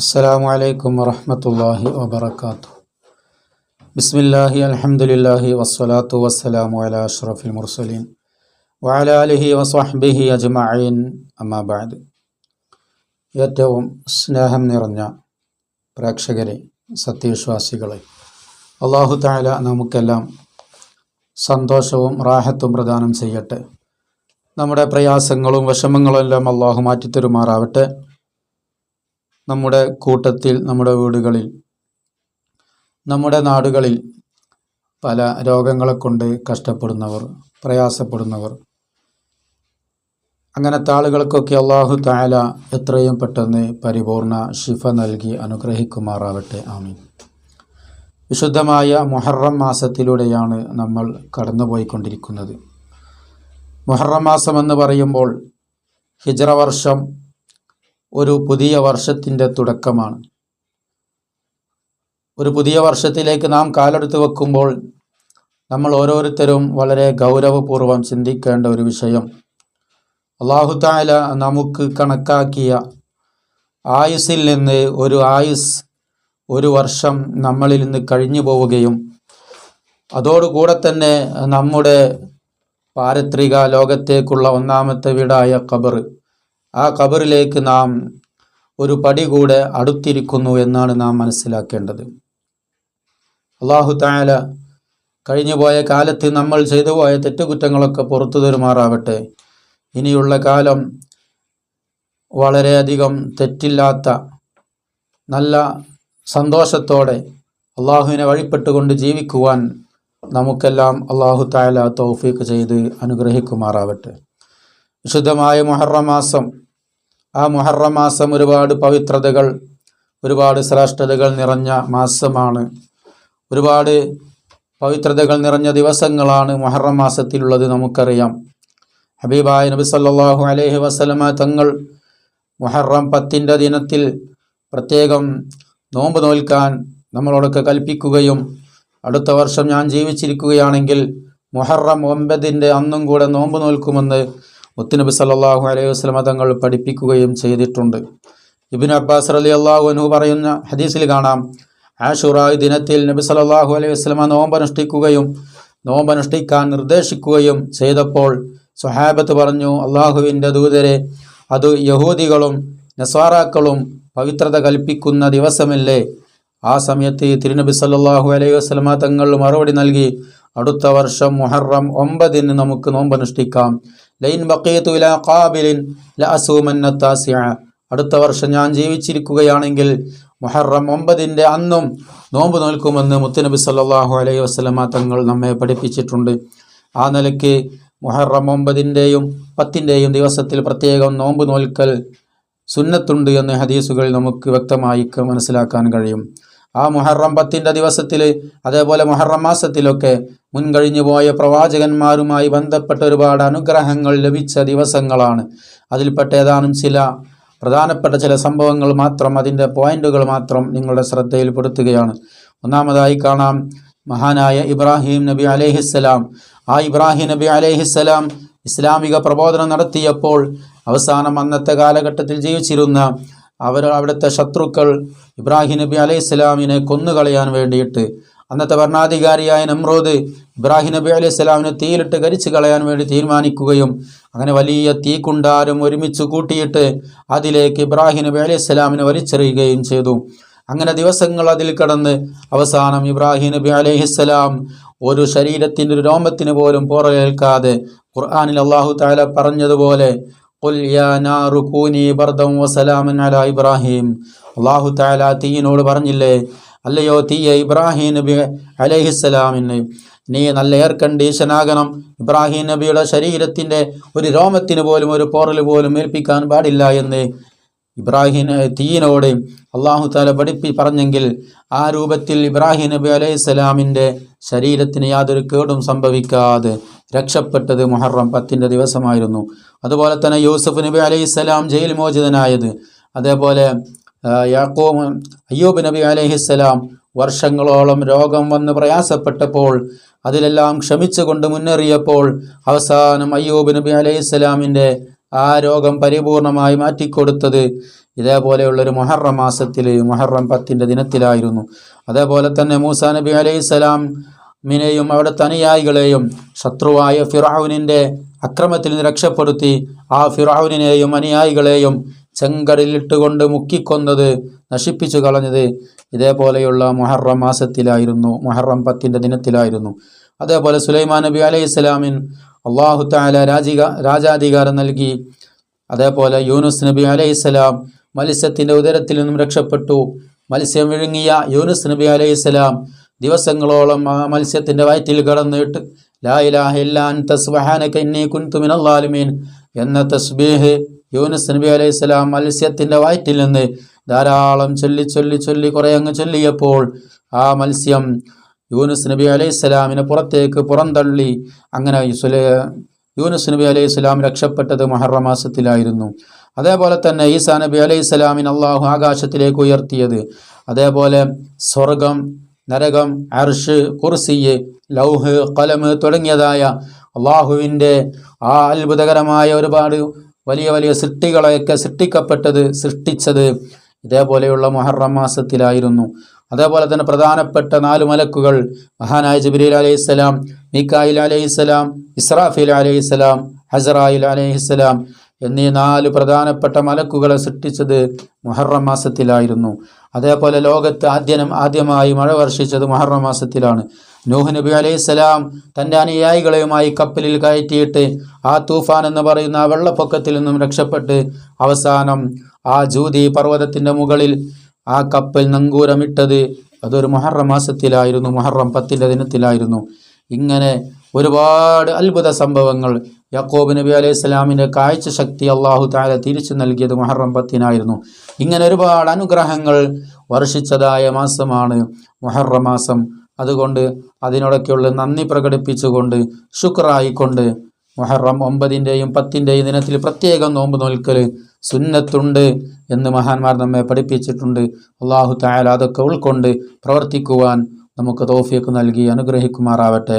അസ്സലാമു അലൈക്കും വറഹമത്തല്ലാഹി വബർക്കാത്തു ബിസ്മില്ലാഹി അലഹമുല്ലാഹി വസ്സലാത്തു വസ്സലാമു അല അഷ്റഫിൽ മുർസലീൻ. വഅലാലിഹി വസ്വഹ്ബിഹി അജ്മഈൻ. അമ്മാബാദ് ഏറ്റവും സ്നേഹം നിറഞ്ഞ പ്രേക്ഷകരെ സത്യവിശ്വാസികളെ അള്ളാഹു താല നമുക്കെല്ലാം സന്തോഷവും റാഹത്തും പ്രദാനം ചെയ്യട്ടെ. നമ്മുടെ പ്രയാസങ്ങളും വിഷമങ്ങളും എല്ലാം അള്ളാഹു മാറ്റിത്തരുമാറാവട്ടെ. നമ്മുടെ കൂട്ടത്തിൽ നമ്മുടെ വീടുകളിൽ നമ്മുടെ നാടുകളിൽ പല രോഗങ്ങളെ കൊണ്ട് കഷ്ടപ്പെടുന്നവർ പ്രയാസപ്പെടുന്നവർ. അങ്ങനത്തെ ആളുകൾക്കൊക്കെ അള്ളാഹു താല എത്രയും പെട്ടെന്ന് പരിപൂർണ ശിഫ നൽകി അനുഗ്രഹിക്കുമാറാവട്ടെ. ആമീൻ. വിശുദ്ധമായ മൊഹറം മാസത്തിലൂടെയാണ് നമ്മൾ കടന്നുപോയിക്കൊണ്ടിരിക്കുന്നത്. മൊഹറം മാസം എന്ന് പറയുമ്പോൾ ഹിജറ വർഷം ഒരു പുതിയ വർഷത്തിന്റെ തുടക്കമാണ്. ഒരു പുതിയ വർഷത്തിലേക്ക് നാം കാലെടുത്ത് വെക്കുമ്പോൾ നമ്മൾ ഓരോരുത്തരും വളരെ ഗൗരവപൂർവം ചിന്തിക്കേണ്ട ഒരു വിഷയം. അള്ളാഹുതായ നമുക്ക് കണക്കാക്കിയ ആയുസ്സിൽ നിന്ന് ഒരു ആയുസ് ഒരു വർഷം നമ്മളിൽ നിന്ന് കഴിഞ്ഞു പോവുകയും അതോടുകൂടെ തന്നെ നമ്മുടെ പാരത്രിക ലോകത്തേക്കുള്ള ഒന്നാമത്തെ വീടായ ഖബർ ആ ഖബറിലേക്ക് നാം ഒരു പടി കൂടെ അടുത്തിരിക്കുന്നു എന്നാണ് നാം മനസ്സിലാക്കേണ്ടത്. അള്ളാഹു താല കഴിഞ്ഞുപോയ കാലത്ത് നമ്മൾ ചെയ്തു പോയ തെറ്റുകുറ്റങ്ങളൊക്കെ പുറത്തു തരുമാറാവട്ടെ ഇനിയുള്ള കാലം വളരെയധികം തെറ്റില്ലാത്ത നല്ല സന്തോഷത്തോടെ അള്ളാഹുവിനെ വഴിപ്പെട്ടുകൊണ്ട് ജീവിക്കുവാൻ നമുക്കെല്ലാം അള്ളാഹു താല തൗഫീക്ക് ചെയ്ത് അനുഗ്രഹിക്കുമാറാവട്ടെ. വിശുദ്ധമായ മുഹറം മാസം ആ മുഹറം മാസം ഒരുപാട് പവിത്രതകൾ ഒരുപാട് ശ്രേഷ്ഠതകൾ നിറഞ്ഞ മാസമാണ്. ഒരുപാട് പവിത്രതകൾ നിറഞ്ഞ ദിവസങ്ങളാണ് മുഹറം മാസത്തിലുള്ളത് നമുക്കറിയാം. ഹബീബായ നബി സല്ലാഹു അലൈഹി വസല്ലമ തങ്ങൾ മുഹറം പത്തിന്റെ ദിനത്തിൽ പ്രത്യേകം നോമ്പ് നോൽക്കാൻ നമ്മളോടൊക്കെ കൽപ്പിക്കുകയും അടുത്ത വർഷം ഞാൻ ജീവിച്ചിരിക്കുകയാണെങ്കിൽ മുഹറം ഒമ്പതിന്റെ അന്നും കൂടെ നോമ്പ് നോൽക്കുമെന്ന് മുത്തുനബി സല്ലാഹു അലൈഹി വസല്ലമ തങ്ങൾ പഠിപ്പിക്കുകയും ചെയ്തിട്ടുണ്ട്. ഇബിൻ അബ്ബാസ് അലി അള്ളാഹു അനു പറയുന്ന ഹദീസിൽ കാണാം ആഷുറായ് ദിനത്തിൽ നബി സല്ലല്ലാഹു അലൈഹി വസല്ലമ നോമ്പനുഷ്ഠിക്കുകയും നോമ്പനുഷ്ഠിക്കാൻ നിർദ്ദേശിക്കുകയും ചെയ്തപ്പോൾ സുഹാബത്ത് പറഞ്ഞു അള്ളാഹുവിന്റെ ദൂതരെ അത് യഹൂദികളും നസ്വാറാക്കളും പവിത്രത കൽപ്പിക്കുന്ന ദിവസമല്ലേ? ആ സമയത്ത് തിരുനബി സല്ലാഹു അലൈഹി വസ്ലമ തങ്ങൾ മറുപടി നൽകി അടുത്ത വർഷം മുഹറം ഒമ്പതിന് നമുക്ക് നോമ്പനുഷ്ഠിക്കാം. ലൈൻ ബക്കീത്തു ലഅസൂമന്ന താസിഅ അടുത്ത വർഷം ഞാൻ ജീവിച്ചിരിക്കുകയാണെങ്കിൽ മുഹറം ഒമ്പതിന്റെ അന്നും നോമ്പ് നോൽക്കുമെന്ന് മുത്തുനബി സല്ലാഹു അലൈഹി വസ്ലമ തങ്ങൾ നമ്മെ പഠിപ്പിച്ചിട്ടുണ്ട്. ആ നിലയ്ക്ക് മുഹറം ഒമ്പതിന്റെയും പത്തിന്റെയും ദിവസത്തിൽ പ്രത്യേകം നോമ്പ് നോൽക്കൽ സുന്നത്തുണ്ട് എന്ന് ഹദീസുകൾ നമുക്ക് വ്യക്തമായി മനസ്സിലാക്കാൻ കഴിയും. ആ മുഹറം പത്തിന്റെ ദിവസത്തിൽ അതേപോലെ മുഹറം മാസത്തിലൊക്കെ മുൻകഴിഞ്ഞു പോയ പ്രവാചകന്മാരുമായി ബന്ധപ്പെട്ട ഒരുപാട് അനുഗ്രഹങ്ങൾ ലഭിച്ച ദിവസങ്ങളാണ്. അതിൽപ്പെട്ട ഏതാനും ചില പ്രധാനപ്പെട്ട ചില സംഭവങ്ങൾ മാത്രം അതിന്റെ പോയിന്റുകൾ മാത്രം നിങ്ങളുടെ ശ്രദ്ധയിൽപ്പെടുത്തുകയാണ്. ഒന്നാമതായി കാണാം മഹാനായ ഇബ്രാഹിം നബി അലേഹിസ്സലാം. ആ ഇബ്രാഹിം നബി അലേഹിസ്സലാം ഇസ്ലാമിക പ്രബോധനം നടത്തിയപ്പോൾ അവസാനം അന്നത്തെ കാലഘട്ടത്തിൽ ജീവിച്ചിരുന്ന അവർ അവിടുത്തെ ശത്രുക്കൾ ഇബ്രാഹിം നബി അലൈഹി സ്വലാമിനെ കൊന്നുകളയാൻ വേണ്ടിയിട്ട്. അന്നത്തെ ഭരണാധികാരിയായ നമ്രോദ് ഇബ്രാഹിം നബി അലൈഹി സ്വലാമിനെ തീയിലിട്ട് കരിച്ചു കളയാൻ വേണ്ടി തീരുമാനിക്കുകയും അങ്ങനെ വലിയ തീക്കുണ്ടാരം ഒരുമിച്ച് കൂട്ടിയിട്ട് അതിലേക്ക് ഇബ്രാഹിം നബി അലൈഹി സ്വലാമിനെ വലിച്ചെറിയുകയും ചെയ്തു. അങ്ങനെ ദിവസങ്ങൾ അതിൽ കടന്ന് അവസാനം ഇബ്രാഹിം നബി അലൈഹിസ്സലാം ഒരു ശരീരത്തിന്റെ ഒരു രോമത്തിന് പോലും പോറലേൽക്കാതെ ഖുർആാനിൽ അള്ളാഹു താല പറഞ്ഞതുപോലെ "ഖുൽ يا نار كوني بردا وسلاما على ഇബ്രാഹിം അള്ളാഹു താല തീയിനോട് പറഞ്ഞില്ലേ? അല്ലയോ തീയ ഇബ്രാഹിം നബി അലൈഹിസ്സലാമിന് നീ നല്ല എയർ കണ്ടീഷനാകണം. ഇബ്രാഹിം നബിയുടെ ശരീരത്തിന്റെ ഒരു രോമത്തിന് പോലും ഒരു പോറൽ പോലും ഏൽപ്പിക്കാൻ പാടില്ല എന്ന് ഇബ്രാഹിം തീയിനോട് അള്ളാഹു താല പഠിപ്പി പറഞ്ഞെങ്കിൽ ആ രൂപത്തിൽ ഇബ്രാഹിം നബി അലൈഹി സ്വലാമിന്റെ ശരീരത്തിന് യാതൊരു കേടും സംഭവിക്കാതെ രക്ഷപ്പെട്ടത് മുഹറം പത്തിന്റെ ദിവസമായിരുന്നു. അതുപോലെ തന്നെ യൂസഫ് നബി അലൈഹി സ്വലാം ജയിൽ മോചിതനായത്. അതേപോലെ യാക്കോബ് അയ്യൂബ് നബി അലൈഹിസ്സലാം വർഷങ്ങളോളം രോഗം വന്ന് പ്രയാസപ്പെട്ടപ്പോൾ അതിലെല്ലാം ക്ഷമിച്ചുകൊണ്ട് മുന്നേറിയപ്പോൾ അവസാനം അയ്യൂബ് നബി അലൈഹിസ്സലാമിന്റെ ആ രോഗം പരിപൂർണമായി മാറ്റിക്കൊടുത്തത് ഇതേപോലെയുള്ളൊരു മൊഹറം മാസത്തിൽ മൊഹറം പത്തിന്റെ ദിനത്തിലായിരുന്നു. അതേപോലെ തന്നെ മൂസാ നബി അലൈഹിസ്സലാം മിനെയും അവിടുത്തെ അനുയായികളെയും ശത്രുവായ ഫിറാവുനിന്റെ അക്രമത്തിൽ നിന്ന് രക്ഷപ്പെടുത്തി ആ ഫിറാവുനെയും അനുയായികളെയും ചെങ്കടലിട്ടുകൊണ്ട് മുക്കിക്കൊന്നത് നശിപ്പിച്ചു കളഞ്ഞത് ഇതേപോലെയുള്ള മൊഹറം മാസത്തിലായിരുന്നു മൊഹറം പത്തിന്റെ ദിനത്തിലായിരുന്നു. അതേപോലെ സുലൈമാൻ നബി അലൈഹി സ്വലാമിൻ അള്ളാഹു താല രാജിക രാജാധികാരം നൽകി. അതേപോലെ യൂനുസ് നബി അലൈഹി സ്വലാം മത്സ്യത്തിന്റെ ഉദരത്തിൽ നിന്നും രക്ഷപ്പെട്ടു. മത്സ്യം വിഴുങ്ങിയ യൂനുസ് നബി അലൈഹിസ്സലാം ദിവസങ്ങളോളം ആ മത്സ്യത്തിന്റെ വയറ്റിൽ കടന്നിട്ട് ലാ ഇലാഹ ഇല്ലാ അൻത സുബ്ഹാനക ഇന്നി കുൻതു മിനൽ ളാലിമീൻ എന്ന തസ്ബീഹ് യൂനസ് നബി അലൈഹി സ്വലാം മത്സ്യത്തിന്റെ വയറ്റിൽ നിന്ന് ധാരാളം ചൊല്ലി ചൊല്ലി ചൊല്ലി കുറേ അങ്ങ് ചൊല്ലിയപ്പോൾ ആ മത്സ്യം യൂനുസ് നബി അലൈഹി സ്വലാമിനെ പുറത്തേക്ക് പുറന്തള്ളി. അങ്ങനെ യൂനസ് യൂനുസ് നബി അലൈഹി സ്വലാം രക്ഷപ്പെട്ടത് മഹറ മാസത്തിലായിരുന്നു. അതേപോലെ തന്നെ ഈസാ നബി അലൈഹി സ്വലാമിൻ അള്ളാഹു ആകാശത്തിലേക്ക് ഉയർത്തിയത്. അതേപോലെ സ്വർഗം നരകം അർഷ് കുർസിയ് ലൗഹ് കലമ് തുടങ്ങിയതായ അള്ളാഹുവിന്റെ ആ അത്ഭുതകരമായ ഒരുപാട് വലിയ വലിയ സൃഷ്ടികളെയൊക്കെ സൃഷ്ടിക്കപ്പെട്ടത് സൃഷ്ടിച്ചത് ഇതേപോലെയുള്ള മുഹറം മാസത്തിലായിരുന്നു. അതേപോലെ തന്നെ പ്രധാനപ്പെട്ട നാല് മലക്കുകൾ മഹാനായ ജബിരീൽ അലൈഹിസ്സലാം മീക്കായിൽ അലൈഹിസ്സലാം ഇസ്രാഫീൽ അലൈഹിസ്സലാം ഹസറായിൽ അലൈഹിസ്സലാം എന്നീ നാല് പ്രധാനപ്പെട്ട മലക്കുകളെ സൃഷ്ടിച്ചത് മുഹറം മാസത്തിലായിരുന്നു. അതേപോലെ ലോകത്ത് ആദ്യം ആദ്യമായി മഴ വർഷിച്ചത് മുഹറം മാസത്തിലാണ്. നൂഹ് നബി അലൈഹിസ്സലാം തന്റെ അനുയായികളെയുമായി കപ്പലിൽ കയറ്റിയിട്ട് ആ തൂഫാൻ എന്ന് പറയുന്ന ആ വെള്ളപ്പൊക്കത്തിൽ നിന്നും രക്ഷപ്പെട്ട് അവസാനം ആ ജൂതി പർവതത്തിന്റെ മുകളിൽ ആ കപ്പൽ നങ്കൂരമിട്ടത് അതൊരു മുഹറം മാസത്തിലായിരുന്നു മുഹറം പത്തിന്റെ ദിനത്തിലായിരുന്നു. ഇങ്ങനെ ഒരുപാട് അത്ഭുത സംഭവങ്ങൾ യാക്കോബ് നബി അലൈഹി സ്വലാമിന്റെ കാഴ്ച ശക്തി അള്ളാഹു താല തിരിച്ചു നൽകിയത് മുഹറം പത്തിനായിരുന്നു. ഇങ്ങനെ ഒരുപാട് അനുഗ്രഹങ്ങൾ വർഷിച്ചതായ മാസമാണ് മുഹറം മാസം. അതുകൊണ്ട് അതിനോടൊക്കെയുള്ള നന്ദി പ്രകടിപ്പിച്ചുകൊണ്ട് ശുക്രായിക്കൊണ്ട് മുഹറം ഒമ്പതിന്റെയും പത്തിന്റെയും ദിനത്തിൽ പ്രത്യേകം നോമ്പ് നോൽക്കൽ സുന്നത്തുണ്ട് എന്ന് മഹാന്മാർ നമ്മെ പഠിപ്പിച്ചിട്ടുണ്ട്. അള്ളാഹു തായാല അതൊക്കെ ഉൾക്കൊണ്ട് പ്രവർത്തിക്കുവാൻ നമുക്ക് തോഫിയൊക്കെ നൽകി അനുഗ്രഹിക്കുമാറാവട്ടെ.